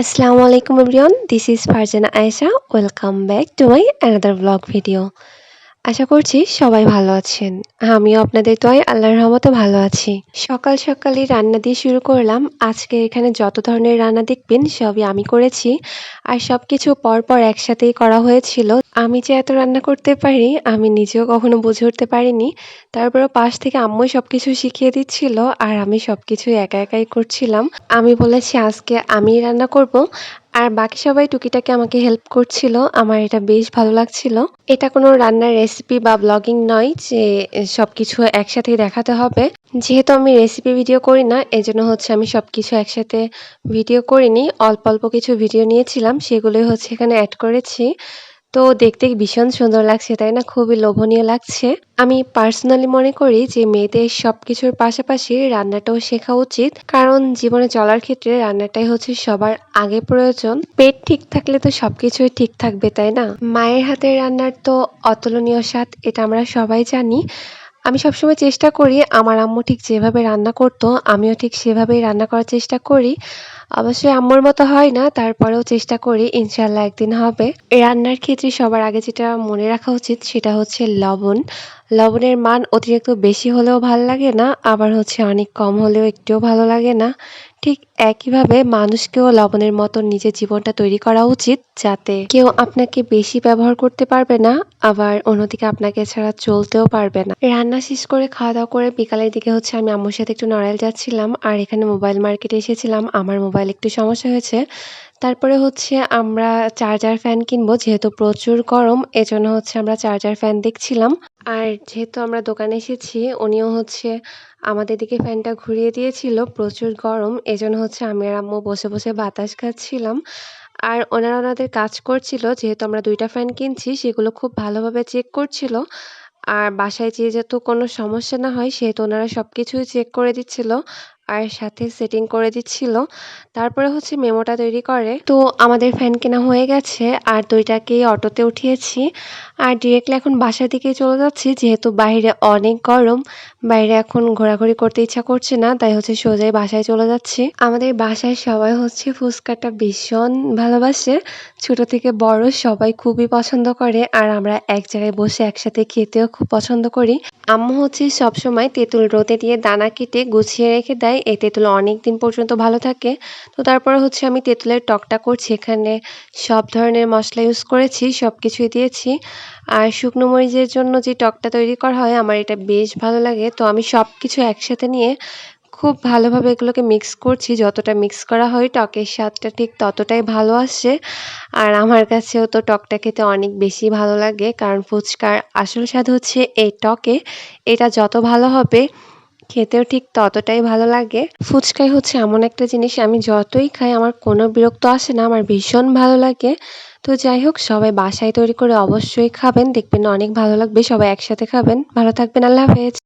Assalamualaikum everyone, this is Farjana Aisha. Welcome back to my another vlog video. আশা করছি সবাই ভালো আছেন। আমিও আপনাদের তোয়াই আল্লাহর রহমতে ভালো আছি। সকাল সকালে রান্না দিয়ে শুরু করলাম। আজকে এখানে যত ধরনের রান্না দেখবেন সবই আমি করেছি। আর সব কিছু পরপর একসাথেই করা হয়েছিল। আমি যে এত রান্না করতে পারি, আমি নিজেও কখনো বুঝে উঠতে পারিনি। তারপরে পাশ থেকে আম্মুই সব কিছু শিখিয়ে দিচ্ছিল, আর আমি সব কিছু একা একাই করছিলাম। আমি বলেছি, আজকে আমি রান্না করব। আর বাকি সবাই টুকিটাকে আমাকে হেল্প করছিল। আমার এটা বেশ ভালো লাগছিল। এটা কোনো রান্নার রেসিপি বা ব্লগিং নয় যে সব কিছু একসাথেই দেখাতে হবে। যেহেতু আমি রেসিপি ভিডিও করি না, এজন্য হচ্ছে আমি সব কিছু একসাথে ভিডিও করিনি। অল্প অল্প কিছু ভিডিও নিয়েছিলাম, সেগুলোই হচ্ছে এখানে অ্যাড করেছি। তো দেখতে ভীষণ সুন্দর লাগছে, তাই না? খুবই লোভনীয় লাগছে। আমি পার্সোনালি মনে করি যে মেয়েদের সব কিছুর পাশাপাশি রান্নাটাও শেখা উচিত। কারণ জীবনে চলার ক্ষেত্রে রান্নাটাই হচ্ছে সবার আগে প্রয়োজন। পেট ঠিক থাকলে তো সবকিছুই ঠিক থাকবে, তাই না? মায়ের হাতের রান্নার তো অতুলনীয় স্বাদ, এটা আমরা সবাই জানি। আমি সবসময় চেষ্টা করি, আমার আম্মু ঠিক যেভাবে রান্না করতো, আমিও ঠিক সেভাবেই রান্না করার চেষ্টা করি। অবশ্যই আম্মুর মতো হয় না, তারপরেও চেষ্টা করি ইনশাল্লাহ একদিন হবে। রান্নার ক্ষেত্রে সবার আগে যেটা মনে রাখা উচিত, সেটা হচ্ছে লবণ। লবণের মান অতিরিক্ত বেশি হলেও ভালো লাগে না, আবার হচ্ছে অনেক কম হলেও একটুও ভালো লাগে না। ঠিক একইভাবে মানুষকেও লবণের মতো নিজের জীবনটা তৈরি করা উচিত যাতে কেউ আপনাকে বেশি ব্যবহার করতে পারবে না, আবার অন্যদিকে আপনাকে ছাড়া চলতেও পারবে না। রান্না শেষ করে খাওয়া দাওয়া করে বিকালের দিকে হচ্ছে আমি আম্মুর সাথে একটু নড়াইল যাচ্ছিলাম, আর এখানে মোবাইল মার্কেটে এসেছিলাম। আমার মোবাইল একটু সমস্যা হয়েছে। তারপরে হচ্ছে আমরা চার্জার ফ্যান কিনবো, যেহেতু প্রচুর গরম, এজন্য হচ্ছে আমরা চার্জার ফ্যান দেখছিলাম। আর যেহেতু আমরা দোকানে এসেছি, উনিও হচ্ছে আমাদের দিকে ফ্যানটা ঘুরিয়ে দিয়েছিল, প্রচুর গরম, এজন্য হচ্ছে আমি আর আম্মু বসে বসে বাতাস খাচ্ছিলাম। আর ওনারা ওনাদের কাজ করছিল, যেহেতু আমরা দুইটা ফ্যান কিনছি, সেগুলো খুব ভালোভাবে চেক করছিল। আর বাসায় যেয়ে যাতে কোনো সমস্যা না হয়, সেহেতু ওনারা সব কিছুই চেক করে দিচ্ছিল। আর সাথে সেটিং করে দিচ্ছিল। তারপরে হচ্ছে মেমোটা তৈরি করে। তো আমাদের ফ্যান কেনা হয়ে গেছে, আর দুইটাকেই অটোতে উঠিয়েছি। আর ডিরেক্টলি এখন বাসার দিকে চলে যাচ্ছি, যেহেতু বাইরে অনেক গরম। বাইরে এখন ঘোরাঘুরি করতে ইচ্ছা করছে না, তাই হচ্ছে সোজাই বাসায় চলে যাচ্ছি। আমাদের বাসায় সবাই হচ্ছে ফুচকাটা ভীষণ ভালোবাসে। ছোট থেকে বড় সবাই খুবই পছন্দ করে, আর আমরা এক জায়গায় বসে একসাথে খেতেও খুব পছন্দ করি। আম্মু হচ্ছে সবসময় তেঁতুল রোদে দিয়ে দানা কেটে গুছিয়ে রেখে দেয় এই তেঁতুল অনেক দিন পর্যন্ত ভালো থাকে। তো তারপরে হচ্ছে আমি তেঁতুলের টকটা করছি, এখানে সব ধরনের মশলা ইউজ করেছি সব কিছুই দিয়েছি। আর শুকনো মরিচের জন্য যে টকটা তৈরি করা হয়, আমার এটা বেশ ভালো লাগে। তো আমি সব কিছু একসাথে নিয়ে খুব ভালোভাবে এগুলোকে মিক্স করছি। যতটা মিক্স করা হয়, টকের স্বাদটা ঠিক ততটাই ভালো আসে আর আমার কাছেও তো টকটা খেতে অনেক বেশি ভালো লাগে, কারণ ফুচকার আসল স্বাদ হচ্ছে এই টকে। এটা যত ভালো হবে খেতেও ঠিক ততটাই ভালো লাগে। ফুচকাই হচ্ছে এমন একটা জিনিস, আমি যতই খাই আমার কোনো বিরক্ত আসে না, আমার ভীষণ ভালো লাগে। তো যাই হোক, সবাই বাসায় তৈরি করে অবশ্যই খাবেন, দেখবেন অনেক ভালো লাগবে, সবাই একসাথে খাবেন। ভালো থাকবেন, আল্লাহ হাফেজ।